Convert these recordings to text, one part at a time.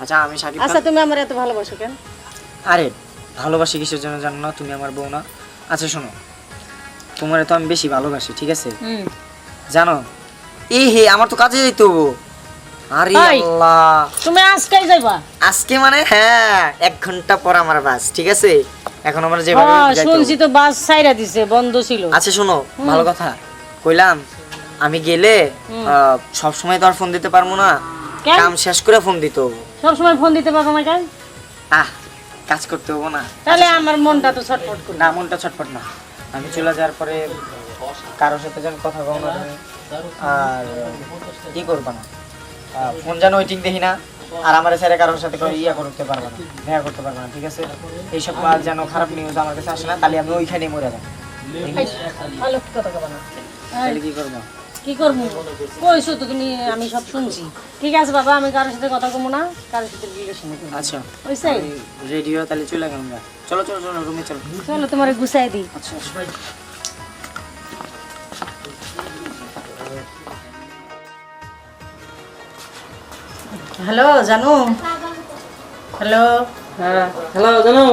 আচ্ছা আমি সাকিব আচ্ছা তুমি আমার এত ভালোবাসো কেন? আরে ভালোবাসি কিসের জন্য জানো না? তুমি আমার বউ না। আচ্ছা শোনো। তোমার তো আমি বেশি ভালোবাসি ঠিক আছে? হুম। জানো? এই হে আমার তো কাজে যাইতে হব। আরে আল্লাহ। তুমি আজকেই যাইবা? আজকে মানে? হ্যাঁ এক ঘণ্টা পর আমার বাস ঠিক আছে? এখন আমরা যেভাবে হ্যাঁ, শুনছি তো বাস সাইরা দিছে বন্ধ ছিল। আচ্ছা শোনো ভালো কথা। কইলাম আমি গেলে সব সময় তো আর ফোন দিতে পারব না? কাম শেষ করে ফোন দিতে হব। সবসময় ফোন দিতে পারব কেন? আহ কাজ করতে হব না। তাহলে আমার মনটা তো ছটফট করবে। না মনটা ছটফট না। আমি চলে যাওয়ার পরে কারোর সাথে যেন কথা কও না। আর কি করবা না? ফোন যেন ওয়েটিং দেখি না আর আমার স্যারে কারোর সাথে করে ইয়া করতে পারব না দেখা করতে পারবা না ঠিক আছে? এইসব কাজ যেন খারাপ নিউজ আমার কাছে আসে না তাহলে আমি ওইখানে মরে যাব। তাহলে কি করব? কি করব? কইছো তো তুমি আমি সব শুনছি। ঠিক আছে বাবা আমি কারোর সাথে কথা কমো না কারোর সাথে রিলেশন করব আচ্ছা। বুঝছে রেডিও তাহলে চলে গেলাম আমরা চলো চলো চলো রুমে চলো। চলো তোমার গুছাই দিই। আচ্ছা। হ্যালো জানো? হ্যালো? হ্যাঁ হ্যালো জানো?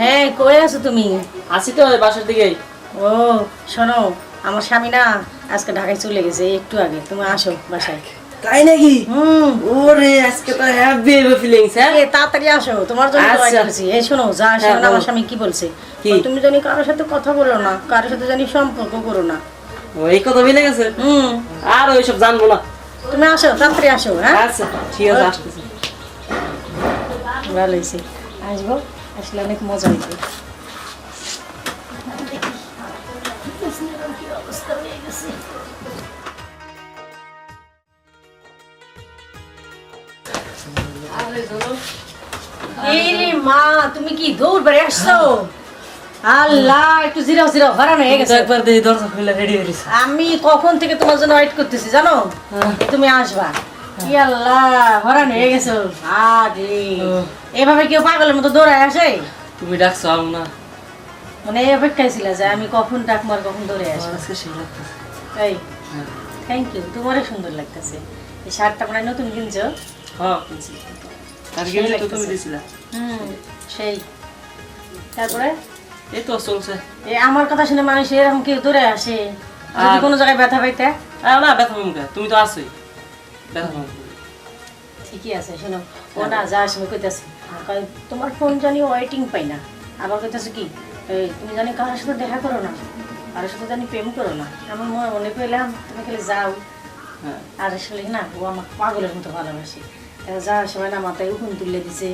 হ্যাঁ কই আছো তুমি? আসি তো বাসার দিকেই। ও শোনো আমার স্বামী না আজকে ঢাকায় চলে গেছে একটু আগে। তুমি আসো বাসায়। তাই নাকি? ওরে আজকে তো হ্যাপি ফিলিংস হ্যাঁ? তাড়াতাড়ি আসো তোমার জন্য তো আচ্ছা। করছি। এই শোনো যা হ্যাঁ, শোনো আমার স্বামী কি বলছে? তুমি জানি কারোর সাথে কথা বলো না কারোর সাথে জানি সম্পর্ক করো না। ও এই কথা গেছে? হুম। আর ওইসব জানব না। তুমি আসো তাড়াতাড়ি আসো হ্যাঁ? আচ্ছা ঠিক আছে আসতেছি। ভালো হয়েছে। আসব আসলে অনেক মজা হয়েছে। মা তুমি কি দৌড় বেড়ে আসছো? আল্লাহ একটু জিরাও জিরাও হারানো হয়ে গেছে। একবার দেখি দরজা খুলে রেডি হয়ে আমি কখন থেকে তোমার জন্য ওয়েট করতেছি জানো? তুমি আসবা। কি আল্লাহ হরান হয়ে গেছো। আরে এভাবে কেউ পাগলের মতো দৌড়ায় আসে? তুমি ডাকছো আম না। মানে অপেক্ষায় ছিল যে আমি কখন ডাকবো আর কখন দৌড়ে আসব। আজকে সেই লাগতেছে এই থ্যাংক ইউ তোমারও সুন্দর লাগতেছে। এই শার্টটা মনে হয় নতুন কিনছো? হ্যাঁ কিনছি আর তো তুমি দিছিলা হুম সেই। তারপরে? এই তো চলছে। এই আমার কথা শুনে মানুষ এরকম কেউ দৌড়ে আসে? যদি কোনো জায়গায় ব্যথা পাইতে? না ব্যথা মুখে তুমি তো আসোই ব্যথা ঠিকই আছে শোনো। ও না যা সময় কইতাছে। তোমার ফোন জানি ওয়েটিং পাই না। আবার কইতাছে কি তুমি জানি কারোর সাথে দেখা করো না কারোর সাথে জানি প্রেম করো না। আমার মনে মনে কইলাম তুমি খালি যাও। হ্যাঁ। আর আসলে না ও আমার পাগলের মতো ভালোবাসে। যাওয়ার সময় না মাথায় উকুন তুলে দিছে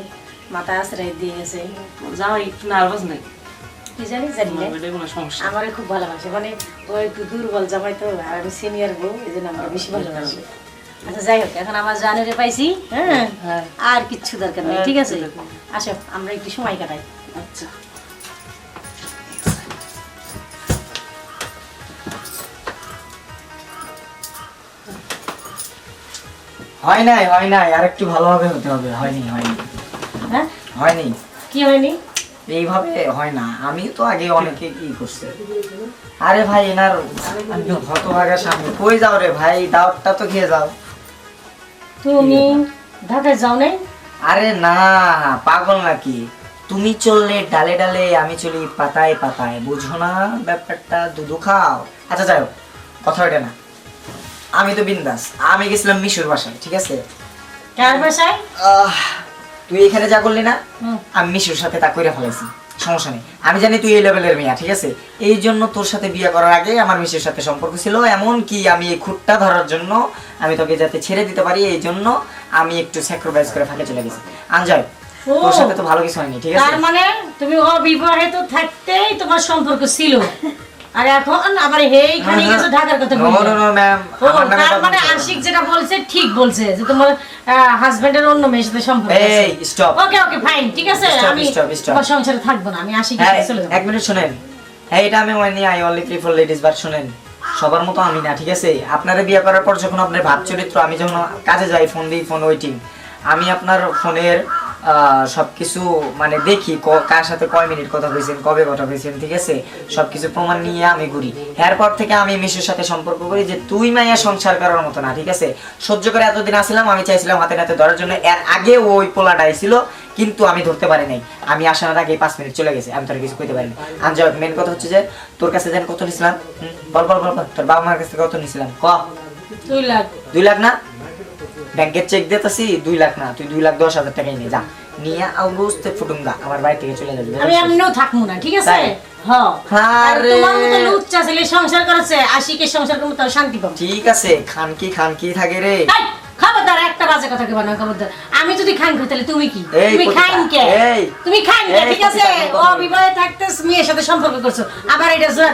মাথায় আশ্রয় দিয়ে গেছে জামাই একটু নার্ভাস নাই? কি জানি জানি আমারে খুব ভালোবাসে। মানে ও একটু দুর্বল জামাই তো আর আমি সিনিয়র বউ এই জন্য আমার বেশি ভালোবাসে। আচ্ছা যাই হোক এখন আমার জানুরে পাইছি হ্যাঁ? হ্যাঁ। আর কিচ্ছু দরকার নেই ঠিক আছে। আসো আমরা একটু সময় কাটাই। আচ্ছা। হয় নাই হয় নাই আর একটু ভালোভাবে হতে হবে হয়নি হয়নি। হ্যাঁ? হয়নি। কি হয়নি? এইভাবে হয় না আমি তো আগে অনেকে কি করছে? আরে ভাই এনার আমি হতভাগা সামনে। কই যাও রে ভাই দাওয়াতটা তো খেয়ে যাও। তুমি ঢাকায় যাও নাই? আরে না পাগল নাকি? তুমি চললে ডালে ডালে আমি চলি পাতায় পাতায়। বুঝো না ব্যাপারটা দুধু খাও। আচ্ছা যাই হোক কথা ওইটা না। আমি তো বিন্দাস। আমি গেছিলাম মিশুর বাসায় ঠিক আছে? কার বাসায়? আহ, তুই এখানে যা করলি না আমি মিশুর সাথে তা কইরা ফেলাইছি। সমস্যা নেই। আমি জানি তুই এই লেভেলের মেয়া ঠিক আছে? এই জন্য তোর সাথে বিয়ে করার আগে আমার মিশুর সাথে সম্পর্ক ছিল এমন কি আমি এই খুঁটটা ধরার জন্য আমি তোকে যাতে ছেড়ে দিতে পারি এই জন্য আমি একটু স্যাক্রিফাইস করে ফাঁকে চলে গেছি। আনজয় ও। তোর সাথে তো ভালো কিছু হয়নি ঠিক আছে? তার মানে তুমি অবিবাহিত থাকতেই তোমার সম্পর্ক ছিল? আর এখন আবার এইখানে গেছো ঢাকার কথা বলি নো নো ম্যাম তার মানে আশিক যেটা বলছে ঠিক বলছে যে তোমার হাজবেন্ডের অন্য মেয়ের সাথে সম্পর্ক আছে। এই স্টপ ওকে ওকে ফাইন ঠিক আছে। আমি stop, stop. তোমার সংসারে থাকব না আমি আশিকের হ্যাঁ চলে যাব। এক মিনিট শুনেন। হ্যাঁ এটা আমি ওয়ানি I only free for ladies but শুনেন সবার মতো আমি না ঠিক আছে? আপনারা বিয়ে করার পর যখন আপনার ভাব চরিত্র আমি যখন কাজে যাই ফোন দিই ফোন ওয়েটিং আমি আপনার ফোনের সবকিছু মানে দেখি কার সাথে কয় মিনিট কথা কইছেন কবে কথা কইছেন ঠিক আছে? সবকিছু প্রমাণ নিয়ে আমি ঘুরি। এরপর থেকে আমি মিশুর সাথে সম্পর্ক করি যে তুই মাইয়া সংসার করার মতো না ঠিক আছে? সহ্য করে এতদিন আসছিলাম আমি চাইছিলাম হাতে নাতে ধরার জন্য। এর আগে ওই পোলাটা ছিল কিন্তু আমি ধরতে পারি নাই। আমি আসার আগে পাঁচ মিনিট চলে গেছে আমি তোর কিছু কইতে পারিনি। আমি যাই মেন কথা হচ্ছে যে তোর কাছে যেন কত নিছিলাম? বল বল বল বল, তোর বাবা মার কাছে কত নিছিলাম? ক? দুই লাখ। দুই লাখ না? ব্যাংকের চেক দিতেছি দুই লাখ না তুই দুই লাখ দশ হাজার টাকাই নিয়ে যা। নিয়ে আমার বাড়ি থেকে চলে যাবে আমি এমনিও থাকব না ঠিক আছে? সংসার করেছে আশিকে সংসার করব তার শান্তি পাবো। ঠিক আছে খানকি খানকি থাকে রে। খবরদার একটা বাজে কথা কেবা না খবরদার। আমি যদি খাইন খাই তাহলে তুমি কি? তুমি কে? তুমি খাইন কে ঠিক আছে? অবিবাহে থাকতে মেয়ের সাথে সম্পর্ক করছ। আবার এটা জোড়া